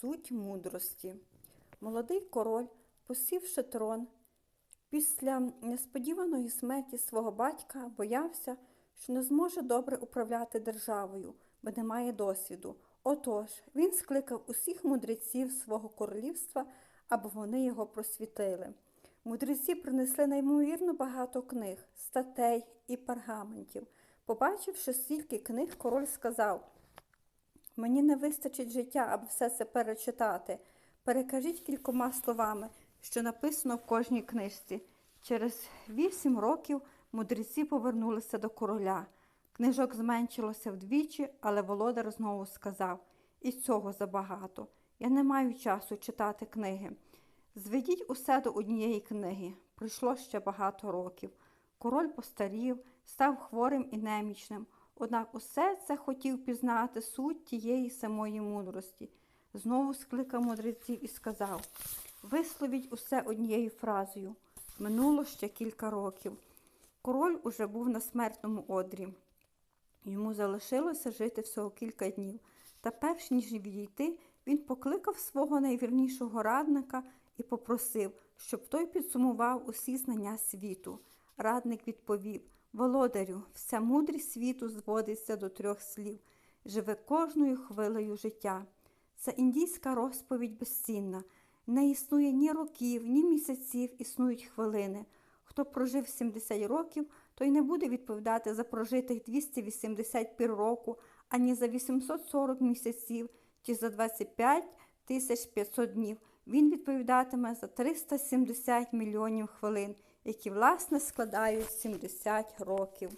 Суть мудрості. Молодий король, посівши трон, після несподіваної смерті свого батька боявся, що не зможе добре управляти державою, бо не має досвіду. Отож, він скликав усіх мудреців свого королівства, аби вони його просвітили. Мудреці принесли неймовірно багато книг, статей і пергаментів. Побачивши стільки книг, король сказав Мені не вистачить життя, аби все це перечитати. Перекажіть кількома словами, що написано в кожній книжці. Через вісім років мудреці повернулися до короля. Книжок зменшилося вдвічі, але володар знову сказав і цього забагато. Я не маю часу читати книги. Зведіть усе до однієї книги. Пройшло ще багато років. Король постарів, став хворим і немічним. Однак усе це хотів пізнати суть тієї самої мудрості. Знову скликав мудреців і сказав висловіть усе однією фразою. Минуло ще кілька років. Король уже був на смертному одрі. Йому залишилося жити всього кілька днів. Та перш ніж відійти, він покликав свого найвірнішого радника і попросив, щоб той підсумував усі знання світу. Радник відповів Володарю, вся мудрість світу зводиться до трьох слів живе кожною хвилею життя. Це індійська розповідь безцінна. Не існує ні років, ні місяців, існують хвилини. Хто прожив 70 років, той не буде відповідати за прожитих 280 пір року, ані за 840 місяців чи за 25 тисяч 500 днів. Він відповідатиме за 370 мільйонів хвилин, які, власне, складають 70 років.